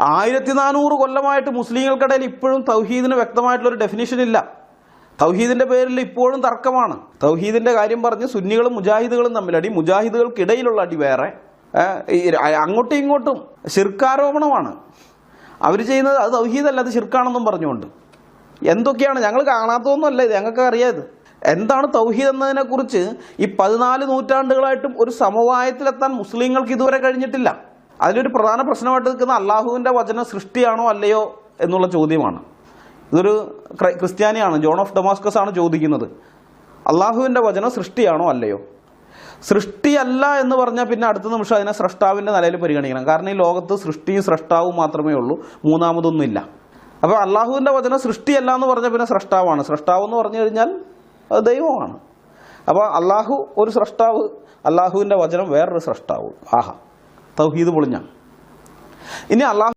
ആയിരത്തി നാനൂറ് കൊല്ലമായിട്ട് മുസ്ലിങ്ങൾക്കിടയിൽ ഇപ്പോഴും തൗഹീദിന് വ്യക്തമായിട്ടുള്ളൊരു ഡെഫിനിഷൻ ഇല്ല. തൗഹീദിന്റെ പേരിൽ ഇപ്പോഴും തർക്കമാണ്. തൗഹീദിന്റെ കാര്യം പറഞ്ഞ് സുന്നികളും മുജാഹിദുകളും തമ്മിലടി മുജാഹിദുകൾക്കിടയിലുള്ള അടി വേറെ. അങ്ങോട്ടും ഇങ്ങോട്ടും ശിർക്കാരോപണമാണ്. അവർ ചെയ്യുന്നത് അത് തൗഹീദല്ല അത് ശിർക്കാണെന്നും പറഞ്ഞുകൊണ്ട്. എന്തൊക്കെയാണ്? ഞങ്ങൾ കാണാത്തതൊന്നുമല്ല ഇത് ഞങ്ങൾക്ക് അറിയാത് എന്താണ് തൗഹീദ് എന്നതിനെക്കുറിച്ച് ഈ പതിനാല് നൂറ്റാണ്ടുകളായിട്ടും ഒരു സമവായത്തിലെത്താൻ മുസ്ലിങ്ങൾക്ക് ഇതുവരെ കഴിഞ്ഞിട്ടില്ല. അതിലൊരു പ്രധാന പ്രശ്നമായിട്ട് നിൽക്കുന്ന അള്ളാഹുവിന്റെ വചന സൃഷ്ടിയാണോ അല്ലയോ എന്നുള്ള ചോദ്യമാണ്. ഇതൊരു ക്രൈ- ക്രിസ്ത്യാനിയാണ് ജോൺ ഓഫ് ഡൊമാസ്കസ് ആണ് ചോദിക്കുന്നത്. അള്ളാഹുവിന്റെ വചനം സൃഷ്ടിയാണോ അല്ലയോ? സൃഷ്ടിയല്ല എന്ന് പറഞ്ഞാൽ പിന്നെ അടുത്ത നിമിഷം അതിനെ സ്രഷ്ടാവിന്റെ നിലയിൽ പരിഗണിക്കണം. കാരണം ഈ ലോകത്ത് സൃഷ്ടിയും സ്രഷ്ടാവും മാത്രമേ ഉള്ളൂ മൂന്നാമതൊന്നുമില്ല. അപ്പോൾ അള്ളാഹുവിന്റെ വചനം സൃഷ്ടിയല്ല എന്ന് പറഞ്ഞാൽ പിന്നെ സ്രഷ്ടാവാണ്. സ്രഷ്ടാവ് എന്ന് പറഞ്ഞു കഴിഞ്ഞാൽ അത് ദൈവമാണ്. അപ്പോൾ അള്ളാഹു ഒരു സ്രഷ്ടാവ് അള്ളാഹുവിന്റെ വചനം വേറൊരു സ്രഷ്ടാവ്. ആഹാ. തൗഹീദ് പൊളിഞ്ഞ. ഇനി അള്ളാഹു